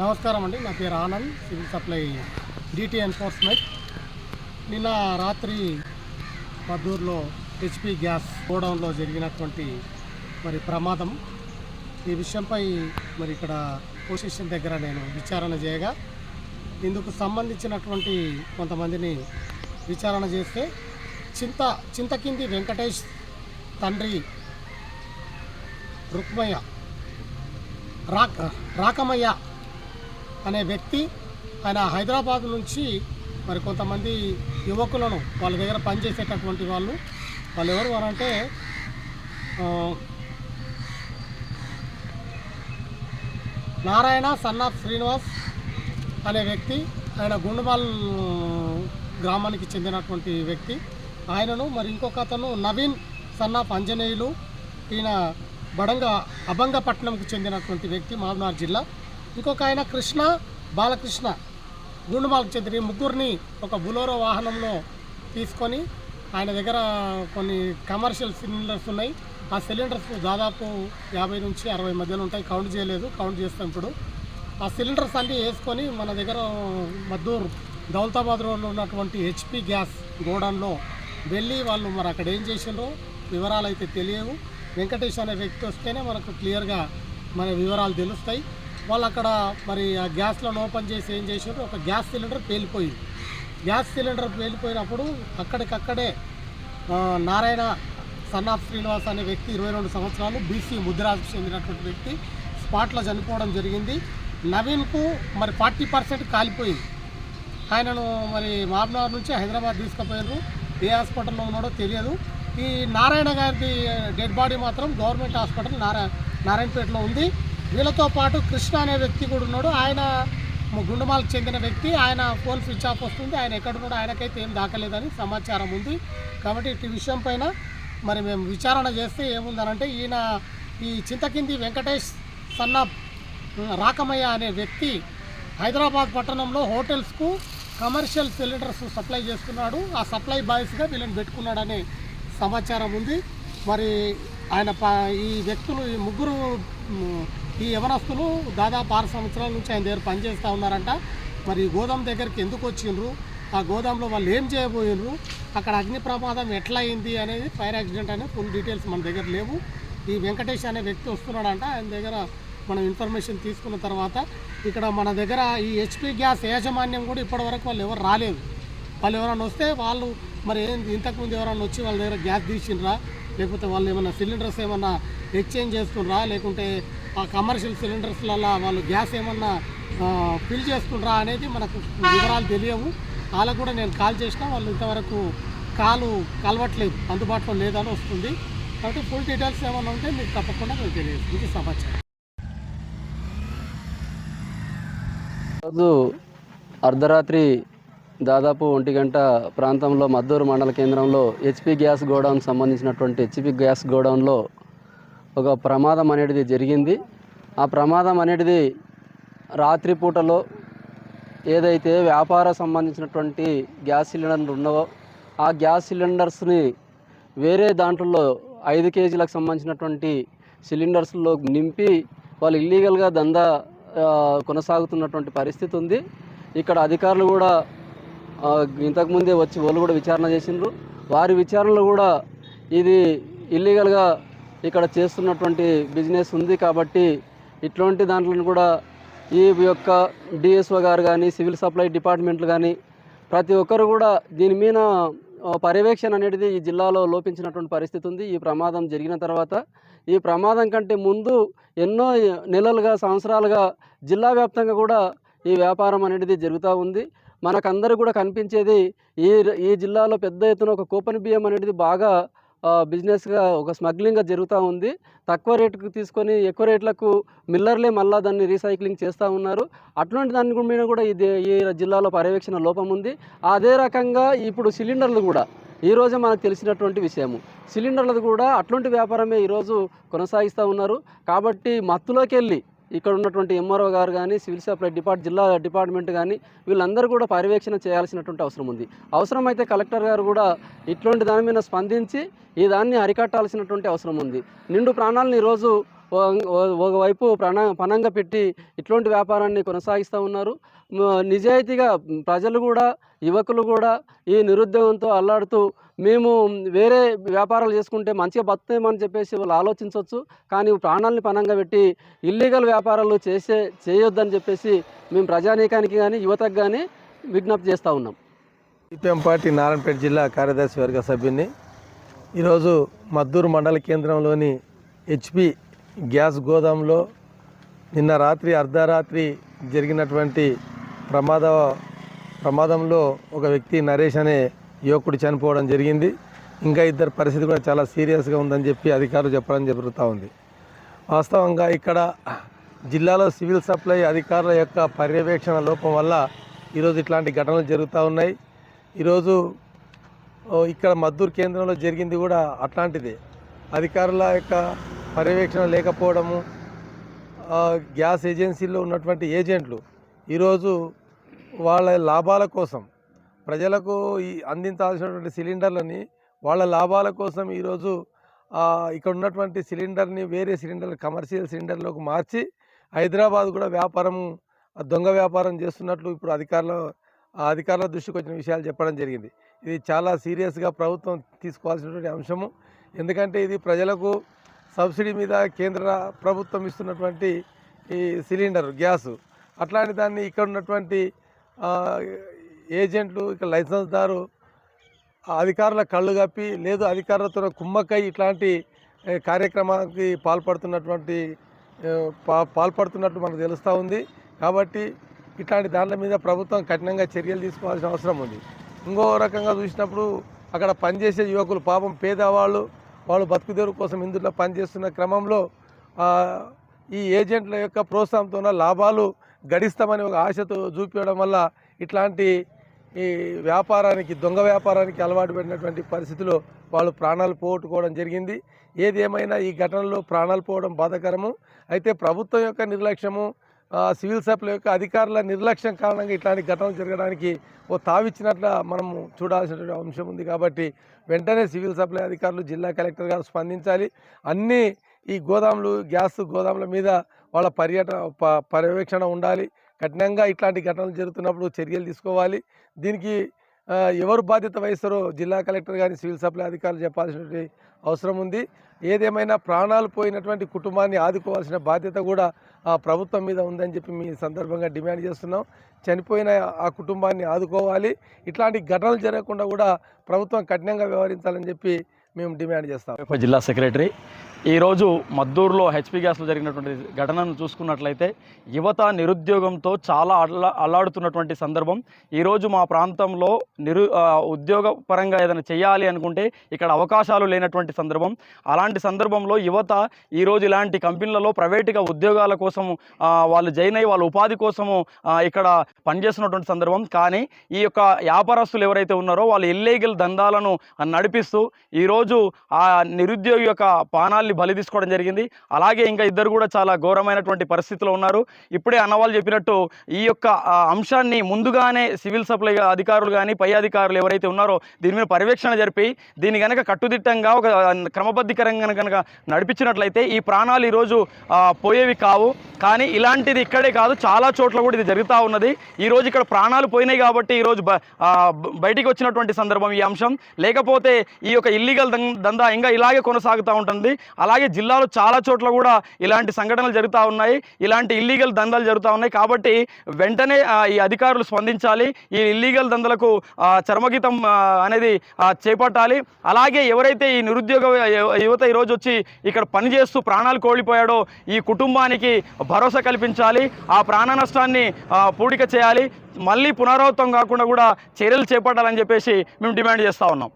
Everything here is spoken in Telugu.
నమస్కారం అండి. నా పేరు Anand civil supply DT enforcement. నిన్న రాత్రి మద్దూరులో హెచ్పి గ్యాస్ గోడౌన్లో జరిగినటువంటి మరి ప్రమాదం. ఈ విషయంపై మరి ఇక్కడ పోలీస్ స్టేషన్ దగ్గర నేను విచారణ చేయగా ఇందుకు సంబంధించినటువంటి కొంతమందిని విచారణ చేస్తే చింత చింతకింది వెంకటేష్ తండ్రి రుక్మయ్య రాక రాకమయ్య అనే వ్యక్తి ఆయన హైదరాబాద్ నుంచి మరి కొంతమంది యువకులను వాళ్ళ దగ్గర పనిచేసేటటువంటి వాళ్ళు వాళ్ళు ఎవరు వారంటే నారాయణ సన్నాఫ్ శ్రీనివాస్ అనే వ్యక్తి ఆయన గుండుమాల్ గ్రామానికి చెందినటువంటి వ్యక్తి. ఆయనను మరి ఇంకొక అతను నవీన్ సన్నాఫ్ అంజనేయులు ఈయన బడంగ అభంగపట్నంకు చెందినటువంటి వ్యక్తి మహబూబ్నగర్ జిల్లా. ఇంకొక ఆయన కృష్ణ బాలకృష్ణ. గుండుమాలకు చెందిన ముగ్గురిని ఒక బులోరో వాహనంలో తీసుకొని ఆయన దగ్గర కొన్ని కమర్షియల్ సిలిండర్స్ ఉన్నాయి. ఆ సిలిండర్స్ దాదాపు యాభై నుంచి అరవై మధ్యలో ఉంటాయి. కౌంట్ చేయలేదు. కౌంట్ చేస్తాం ఇప్పుడు. ఆ సిలిండర్స్ అన్నీ వేసుకొని మన దగ్గర మద్దూర్ దౌలతాబాద్ రోడ్లో ఉన్నటువంటి హెచ్పి గ్యాస్ గోడౌన్లో వెళ్ళి వాళ్ళు మరి అక్కడ ఏం చేసిండ్రో వివరాలు అయితే తెలియవు. వెంకటేష్ అనే వ్యక్తి వస్తేనే మనకు క్లియర్గా మన వివరాలు తెలుస్తాయి. వాళ్ళు అక్కడ మరి ఆ గ్యాస్లను ఓపెన్ చేసి ఏం చేసారు ఒక గ్యాస్ సిలిండర్ పేలిపోయింది. గ్యాస్ సిలిండర్ పేలిపోయినప్పుడు అక్కడికక్కడే నారాయణ సన్ ఆఫ్ శ్రీనివాస్ అనే వ్యక్తి ఇరవై రెండు సంవత్సరాలు బీసీ ముద్రాకు చెందినటువంటి వ్యక్తి స్పాట్లో చనిపోవడం జరిగింది. నవీన్కు మరి ఫార్టీ పర్సెంట్ కాలిపోయింది. ఆయనను మరి మామ్నగర్ నుంచి హైదరాబాద్ తీసుకుపోయారు. ఏ హాస్పిటల్లో ఉన్నాడో తెలియదు. ఈ నారాయణ గారి డెడ్ బాడీ మాత్రం గవర్నమెంట్ హాస్పిటల్ నారా నారాయణపేటలో ఉంది. వీళ్ళతో పాటు కృష్ణ అనే వ్యక్తి కూడా ఉన్నాడు. ఆయన గుండమాలకు చెందిన వ్యక్తి. ఆయన ఫోన్ స్విచ్ ఆఫ్ వస్తుంది. ఆయన ఎక్కడ కూడా ఆయనకైతే ఏం దాకలేదని సమాచారం ఉంది. కాబట్టి ఇటు విషయం పైన మరి మేము విచారణ చేస్తే ఏముందనంటే ఈయన ఈ చింతకింది వెంకటేష్ సన్న రాకమయ్య అనే వ్యక్తి హైదరాబాద్ పట్టణంలో హోటల్స్కు కమర్షియల్ సిలిండర్స్ సప్లై చేస్తున్నాడు. ఆ సప్లై బాయ్స్గా వీళ్ళని పెట్టుకున్నాడనే సమాచారం ఉంది. మరి ఆయన ఈ వ్యక్తులు ఈ ముగ్గురు ఈ యవనస్తులు దాదాపు ఆరు సంవత్సరాల నుంచి ఆయన దగ్గర పనిచేస్తూ ఉన్నారంట. మరి ఈ గోదాం దగ్గరికి ఎందుకు వచ్చిండ్రు? ఆ గోదాంలో వాళ్ళు ఏం చేయబోయినరు అక్కడ అగ్ని ప్రమాదం ఎట్లా అయింది అనేది ఫైర్ యాక్సిడెంట్ అనేది ఫుల్ డీటెయిల్స్ మన దగ్గర లేవు. ఈ వెంకటేష్ అనే వ్యక్తి వస్తున్నాడంట. ఆయన దగ్గర మనం ఇన్ఫర్మేషన్ తీసుకున్న తర్వాత ఇక్కడ మన దగ్గర ఈ హెచ్పి గ్యాస్ యాజమాన్యం కూడా ఇప్పటివరకు వాళ్ళు ఎవరు రాలేదు. వాళ్ళు ఎవరైనా వస్తే వాళ్ళు మరి ఏం ఇంతకుముందు ఎవరైనా వచ్చి వాళ్ళ దగ్గర గ్యాస్ తీసిండ్రా? లేకపోతే వాళ్ళు ఏమైనా సిలిండర్స్ ఏమైనా ఎక్స్చేంజ్ చేస్తుండ్రా? లేకుంటే ఆ కమర్షియల్ సిలిండర్స్లలో వాళ్ళు గ్యాస్ ఏమన్నా ఫిల్ చేస్తుండ్రా అనేది మనకు వివరాలు తెలియవు. వాళ్ళకు కూడా నేను కాల్ చేసినా వాళ్ళు ఇంతవరకు కాలు కలవట్లేదు అందుబాటులో లేదని వస్తుంది. కాబట్టి ఫుల్ డీటెయిల్స్ ఏమైనా ఉంటే మీకు తప్పకుండా మీకు తెలియదు ఇది సమాచారం. రోజు అర్ధరాత్రి దాదాపు ఒంటి గంట ప్రాంతంలో మద్దూరు మండల కేంద్రంలో హెచ్పి గ్యాస్ గోడౌన్ సంబంధించినటువంటి హెచ్పి గ్యాస్ గోడౌన్లో ఒక ప్రమాదం అనేది జరిగింది. ఆ ప్రమాదం అనేది రాత్రిపూటలో ఏదైతే వ్యాపార సంబంధించినటువంటి గ్యాస్ సిలిండర్లు ఉన్నావో ఆ గ్యాస్ సిలిండర్స్ని వేరే దాంట్లో ఐదు కేజీలకు సంబంధించినటువంటి సిలిండర్స్లో నింపి వాళ్ళు ఇల్లీగల్గా దందా కొనసాగుతున్నటువంటి పరిస్థితి ఉంది. ఇక్కడ అధికారులు కూడా ఇంతకుముందే వచ్చి వాళ్ళు కూడా విచారణ చేసిండ్రు. వారి విచారణలో కూడా ఇది ఇల్లీగల్గా ఇక్కడ చేస్తున్నటువంటి బిజినెస్ ఉంది కాబట్టి ఇట్లాంటి దాంట్లో కూడా ఈ యొక్క డిఎస్ఓ గారు కానీ సివిల్ సప్లై డిపార్ట్మెంట్లు కానీ ప్రతి ఒక్కరు కూడా దీని మీద పర్యవేక్షణ అనేది ఈ జిల్లాలో లోపించినటువంటి పరిస్థితి ఉంది. ఈ ప్రమాదం జరిగిన తర్వాత ఈ ప్రమాదం కంటే ముందు ఎన్నో నెలలుగా సంవత్సరాలుగా జిల్లా వ్యాప్తంగా కూడా ఈ వ్యాపారం అనేది జరుగుతూ ఉంది. మనకందరూ కూడా కనిపించేది ఈ ఈ జిల్లాలో పెద్ద ఎత్తున ఒక కూపన్ బియ్యం అనేది బాగా బిజినెస్గా ఒక స్మగ్లింగ్గా జరుగుతూ ఉంది. తక్కువ రేటుకు తీసుకొని ఎక్కువ రేట్లకు మిల్లర్లే మళ్ళా దాన్ని రీసైక్లింగ్ చేస్తూ ఉన్నారు. అటువంటి దాని మీద కూడా ఇది ఈ జిల్లాలో పర్యవేక్షణ లోపం ఉంది. అదే రకంగా ఇప్పుడు సిలిండర్లు కూడా ఈరోజు మనకు తెలిసినటువంటి విషయము. సిలిండర్లది కూడా అటువంటి వ్యాపారమే ఈరోజు కొనసాగిస్తూ ఉన్నారు. కాబట్టి మత్తులోకి వెళ్ళి ఇక్కడ ఉన్నటువంటి ఎంఆర్ఓ గారు కానీ సివిల్ సప్లై డిపార్ట్ జిల్లా డిపార్ట్మెంట్ కానీ వీళ్ళందరూ కూడా పర్యవేక్షణ చేయాల్సినటువంటి అవసరం ఉంది. అవసరమైతే కలెక్టర్ గారు కూడా ఇట్లాంటి దాని మీద స్పందించి ఈ దాన్ని అరికట్టాల్సినటువంటి అవసరం ఉంది. నిండు ప్రాణాలను ఈరోజు ఒకవైపు ప్రాణ పణంగా పెట్టి ఇట్లాంటి వ్యాపారాన్ని కొనసాగిస్తూ ఉన్నారు. నిజాయితీగా ప్రజలు కూడా యువకులు కూడా ఈ నిరుద్యోగంతో అల్లాడుతూ మేము వేరే వ్యాపారాలు చేసుకుంటే మంచిగా బతుకుతామని చెప్పేసి వాళ్ళు ఆలోచించవచ్చు కానీ ప్రాణాలని పణంగా పెట్టి ఇల్లీగల్ వ్యాపారాలు చేసే చేయొద్దని చెప్పేసి మేము ప్రజానీకానికి కానీ యువతకు కానీ విజ్ఞప్తి చేస్తూ ఉన్నాం. సిపిఎం పార్టీ నారాయణపేట జిల్లా కార్యదర్శి వర్గ సభ్యుని ఈరోజు మద్దూరు మండల కేంద్రంలోని హెచ్పి గ్యాస్ గోదాంలో నిన్న రాత్రి అర్ధరాత్రి జరిగినటువంటి ప్రమాద ప్రమాదంలో ఒక వ్యక్తి నరేష్ అనే యువకుడు చనిపోవడం జరిగింది. ఇంకా ఇద్దరు పరిస్థితి కూడా చాలా సీరియస్గా ఉందని చెప్పి అధికారులు చెప్పడం జరుగుతూ ఉంది. వాస్తవంగా ఇక్కడ జిల్లాలో సివిల్ సప్లై అధికారుల యొక్క పర్యవేక్షణ లోపం వల్ల ఈరోజు ఇట్లాంటి ఘటనలు జరుగుతూ ఉన్నాయి. ఈరోజు ఇక్కడ మద్దూరు కేంద్రంలో జరిగింది కూడా అట్లాంటిదే. అధికారుల యొక్క పర్యవేక్షణ లేకపోవడము గ్యాస్ ఏజెన్సీలో ఉన్నటువంటి ఏజెంట్లు ఈరోజు వాళ్ళ లాభాల కోసం ప్రజలకు ఈ అందించాల్సినటువంటి సిలిండర్లని వాళ్ళ లాభాల కోసం ఈరోజు ఇక్కడ ఉన్నటువంటి సిలిండర్ని వేరే సిలిండర్ కమర్షియల్ సిలిండర్లోకి మార్చి హైదరాబాద్ కూడా వ్యాపారం దొంగ వ్యాపారం చేస్తున్నట్లు ఇప్పుడు అధికారుల అధికారుల దృష్టికి వచ్చిన విషయాలు చెప్పడం జరిగింది. ఇది చాలా సీరియస్గా ప్రభుత్వం తీసుకోవాల్సినటువంటి అంశము. ఎందుకంటే ఇది ప్రజలకు సబ్సిడీ మీద కేంద్ర ప్రభుత్వం ఇస్తున్నటువంటి ఈ సిలిండర్ గ్యాసు. అట్లాంటి దాన్ని ఇక్కడ ఉన్నటువంటి ఏజెంట్లు ఇక్కడ లైసెన్స్దారు అధికారుల కళ్ళు కప్పి లేదు అధికారులతో కుమ్మక్కై ఇట్లాంటి కార్యక్రమానికి పాల్పడుతున్నటువంటి పాల్పడుతున్నట్టు మనకు తెలుస్తూ ఉంది. కాబట్టి ఇట్లాంటి దాంట్ల మీద ప్రభుత్వం కఠినంగా చర్యలు తీసుకోవాల్సిన అవసరం ఉంది. ఇంకో రకంగా చూసినప్పుడు అక్కడ పనిచేసే యువకులు పాపం పేదవాళ్ళు వాళ్ళు బతుకుదేరు కోసం ఇందులో పనిచేస్తున్న క్రమంలో ఈ ఏజెంట్ల యొక్క ప్రోత్సాహంతో లాభాలు గడిస్తామని ఒక ఆశతో చూపించడం వల్ల ఇట్లాంటి ఈ వ్యాపారానికి దొంగ వ్యాపారానికి అలవాటు పడినటువంటి పరిస్థితిలో వాళ్ళు ప్రాణాలు పోగొట్టుకోవడం జరిగింది. ఏది ఏమైనా ఈ ఘటనలో ప్రాణాలు పోవడం బాధాకరము. అయితే ప్రభుత్వం యొక్క నిర్లక్ష్యము సివిల్ సప్లై యొక్క అధికారుల నిర్లక్ష్యం కారణంగా ఇట్లాంటి ఘటనలు జరగడానికి ఓ తావిచ్చినట్ల మనము చూడాల్సినటువంటి అంశం ఉంది కాబట్టి వెంటనే సివిల్ సప్లై అధికారులు జిల్లా కలెక్టర్ గారు స్పందించాలి. అన్నీ ఈ గోదాములు గ్యాస్ గోదాముల మీద వాళ్ళ పర్యటన ప- పర్యవేక్షణ ఉండాలి. కఠినంగా ఇట్లాంటి ఘటనలు జరుగుతున్నప్పుడు చర్యలు తీసుకోవాలి. దీనికి ఎవరు బాధ్యత వహిస్తారో జిల్లా కలెక్టర్ కానీ సివిల్ సప్లై అధికారులు చెప్పాల్సినటువంటి అవసరం ఉంది. ఏదేమైనా ప్రాణాలు పోయినటువంటి కుటుంబాన్ని ఆదుకోవాల్సిన బాధ్యత కూడా ఆ ప్రభుత్వం మీద ఉందని చెప్పి మీ సందర్భంగా డిమాండ్ చేస్తున్నాం. చనిపోయిన ఆ కుటుంబాన్ని ఆదుకోవాలి. ఇట్లాంటి ఘటనలు జరగకుండా కూడా ప్రభుత్వం కఠినంగా వ్యవహరించాలని చెప్పి మేము డిమాండ్ చేస్తాం. జిల్లా సెక్రటరీ ఈరోజు మద్దూరులో హెచ్పి గ్యాస్లో జరిగినటువంటి ఘటనను చూసుకున్నట్లయితే యువత నిరుద్యోగంతో చాలా అల్లా అల్లాడుతున్నటువంటి సందర్భం. ఈరోజు మా ప్రాంతంలో నిరు ఉద్యోగపరంగా ఏదైనా చేయాలి అనుకుంటే ఇక్కడ అవకాశాలు లేనటువంటి సందర్భం. అలాంటి సందర్భంలో యువత ఈరోజు ఇలాంటి కంపెనీలలో ప్రైవేటుగా ఉద్యోగాల కోసం వాళ్ళు జాయిన్ అయ్యి వాళ్ళ ఉపాధి కోసము ఇక్కడ పనిచేస్తున్నటువంటి సందర్భం. కానీ ఈ యొక్క వ్యాపారస్తులు ఎవరైతే ఉన్నారో వాళ్ళు ఇల్లీగల్ దందాలను నడిపిస్తూ ఈరోజు ఆ నిరుద్యోగి యొక్క ప్రాణాల్ని బలి తీసుకోవడం జరిగింది. అలాగే ఇంకా ఇద్దరు కూడా చాలా ఘోరమైనటువంటి పరిస్థితిలో ఉన్నారు. ఇప్పుడే అన్నవాళ్ళు చెప్పినట్టు ఈ యొక్క అంశాన్ని ముందుగానే సివిల్ సప్లై అధికారులు కానీ పై అధికారులు ఎవరైతే ఉన్నారో దీని మీద పర్యవేక్షణ జరిపి దీని కనుక కట్టుదిట్టంగా ఒక క్రమబద్ధీకరంగా కనుక నడిపించినట్లయితే ఈ ప్రాణాలు ఈరోజు పోయేవి కావు. కానీ ఇలాంటిది ఇక్కడే కాదు చాలా చోట్ల కూడా ఇది జరుగుతూ ఉన్నది. ఈ రోజు ఇక్కడ ప్రాణాలు పోయినాయి కాబట్టి ఈరోజు బయటికి వచ్చినటువంటి సందర్భం ఈ అంశం. లేకపోతే ఈ యొక్క ఇల్లీగల్ దందా ఇంకా ఇలాగే కొనసాగుతూ ఉంటుంది. అలాగే జిల్లాలో చాలా చోట్ల కూడా ఇలాంటి సంఘటనలు జరుగుతూ ఉన్నాయి. ఇలాంటి ఇల్లీగల్ దందాలు జరుగుతూ ఉన్నాయి. కాబట్టి వెంటనే ఈ అధికారులు స్పందించాలి. ఈ ఇల్లీగల్ దందలకు చర్మగీతం అనేది చేపట్టాలి. అలాగే ఎవరైతే ఈ నిరుద్యోగ యువత ఈరోజు వచ్చి ఇక్కడ పనిచేస్తూ ప్రాణాలు కోల్పోయాడో ఈ కుటుంబానికి భరోసా కల్పించాలి. ఆ ప్రాణ నష్టాన్ని పూడిక చేయాలి. మళ్ళీ పునరావృతం కాకుండా కూడా చర్యలు చేపట్టాలని చెప్పేసి మేము డిమాండ్ చేస్తూ ఉన్నాం.